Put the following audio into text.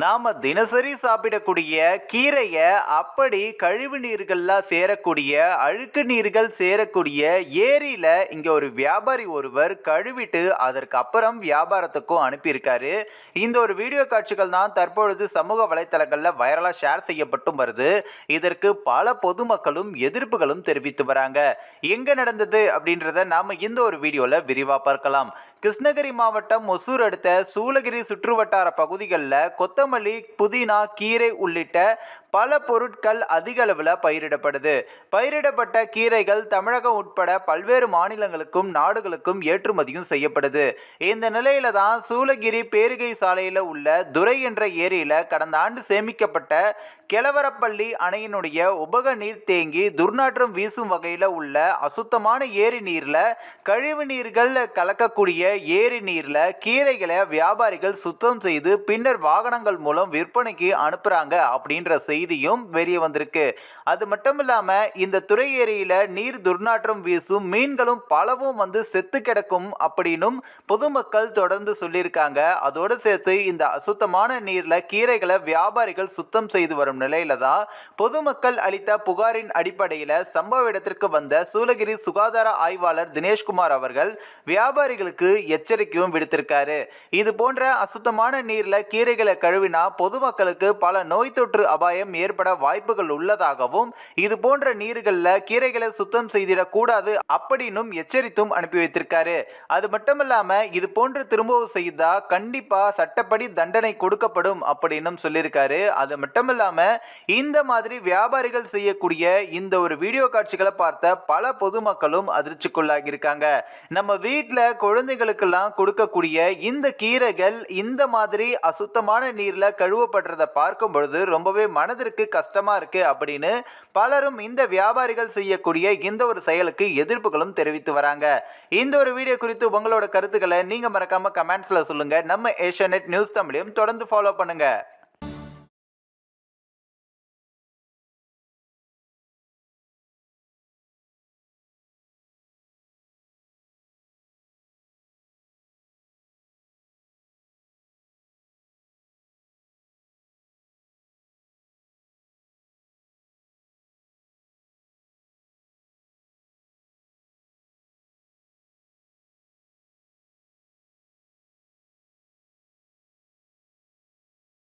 நாம் தினசரி சாப்பிடக்கூடிய கீரையை அப்படி கழிவு நீர்கள்லாம் சேரக்கூடிய அழுக்கு நீர்கள் சேரக்கூடிய ஏரியில் இங்கே ஒரு வியாபாரி ஒருவர் கழுவிட்டு அதற்கு அப்புறம் வியாபாரத்துக்கும் அனுப்பியிருக்காரு. இந்த ஒரு வீடியோ காட்சிகள் தான் தற்பொழுது சமூக வலைத்தளங்களில் வைரலாக ஷேர் செய்யப்பட்டும் வருது. இதற்கு பல பொதுமக்களும் எதிர்ப்புகளும் தெரிவித்து வராங்க. எங்கே நடந்தது அப்படின்றத நாம் இந்த ஒரு வீடியோவில் விரிவாக பார்க்கலாம். கிருஷ்ணகிரி மாவட்டம் ஒசூர் அடுத்த சூளகிரி சுற்றுவட்டார பகுதிகளில் கொத்தமல்லி புதினா கீரை உள்ளிட்ட பல பொருட்கள் அதிக அளவில் பயிரிடப்படுது. பயிரிடப்பட்ட கீரைகள் தமிழகம் உட்பட பல்வேறு மாநிலங்களுக்கும் நாடுகளுக்கும் ஏற்றுமதியும் செய்யப்படுது. இந்த நிலையில தான் சூளகிரி பேரிகை சாலையில் உள்ள துரை என்ற ஏரியில் கடந்த ஆண்டு சேமிக்கப்பட்ட கிழவரப்பள்ளி அணையினுடைய உபக நீர் தேங்கி துர்நாற்றம் வீசும் வகையில் உள்ள அசுத்தமான ஏரி நீரில் கழிவு நீர்கள் கலக்கக்கூடிய ஏரி நீரில் கீரைகளை வியாபாரிகள் சுத்தம் செய்து பின்னர் வாகனங்கள் மூலம் விற்பனைக்கு அனுப்புகிறாங்க அப்படின்ற செய்தியும் வெளியே வந்திருக்கு. அது மட்டும் இல்லாமல் இந்த துறை ஏரியில் நீர் துர்நாற்றம் வீசும் மீன்களும் பலவும் வந்து செத்து கிடக்கும் அப்படின்னும் பொதுமக்கள் தொடர்ந்து சொல்லியிருக்காங்க. அதோடு சேர்த்து இந்த அசுத்தமான நீரில் கீரைகளை வியாபாரிகள் சுத்தம் செய்து வரும் நிலையில தான் பொதுமக்கள் அளித்த புகாரின் அடிப்படையில் சம்பவ இடத்திற்கு வந்த சூளகிரி சுகாதார ஆய்வாளர் தினேஷ்குமார் அவர்கள் வியாபாரிகளுக்கு எச்சரிக்கையும் விடுத்திருக்காரு. இது போன்ற அசுத்தமான நீரில் கீரைகளை கழுவினா பொதுமக்களுக்கு பல நோய் தொற்று அபாயம் ஏற்பட வாய்ப்புகள் உள்ளதாகவும் இது போன்ற நீர்களில் கீரைகளை சுத்தம் செய்திடக் கூடாது அப்படின்னும் எச்சரித்தும் அனுப்பி வைத்திருக்காரு. அது மட்டுமல்லாம இது போன்று திரும்பவும் செய்தா கண்டிப்பா சட்டப்படி தண்டனை கொடுக்கப்படும் அப்படின்னும் சொல்லியிருக்காரு. அது மட்டுமல்லாம இந்த மாதிரி வியாபாரிகள் செய்யக்கூடிய இந்த ஒரு வீடியோ காட்சிகளை பார்த்த பல பொதுமக்களும் அதிர்ச்சிக்குள்ளாகி இருக்காங்க நம்ம வீட்டில் குழந்தைகளுக்கெல்லாம் கொடுக்கக்கூடிய இந்த கீரைகள் இந்த மாதிரி அசுத்தமான நீரில் கழுவப்படுறதை பார்க்கும் பொழுது ரொம்பவே மனதிற்கு கஷ்டமா இருக்கு அப்படின்னு பலரும் இந்த வியாபாரிகள் செய்யக்கூடிய இந்த ஒரு செயலுக்கு எதிர்ப்புகளும் தெரிவித்து வராங்க. இந்த ஒரு வீடியோ குறித்து உங்களோட கருத்துக்களை நீங்க மறக்காம கமெண்ட்ஸ்ல சொல்லுங்க. நம்ம ஏஷியா நியூஸ் தமிழையும் தொடர்ந்து ஃபாலோ பண்ணுங்க.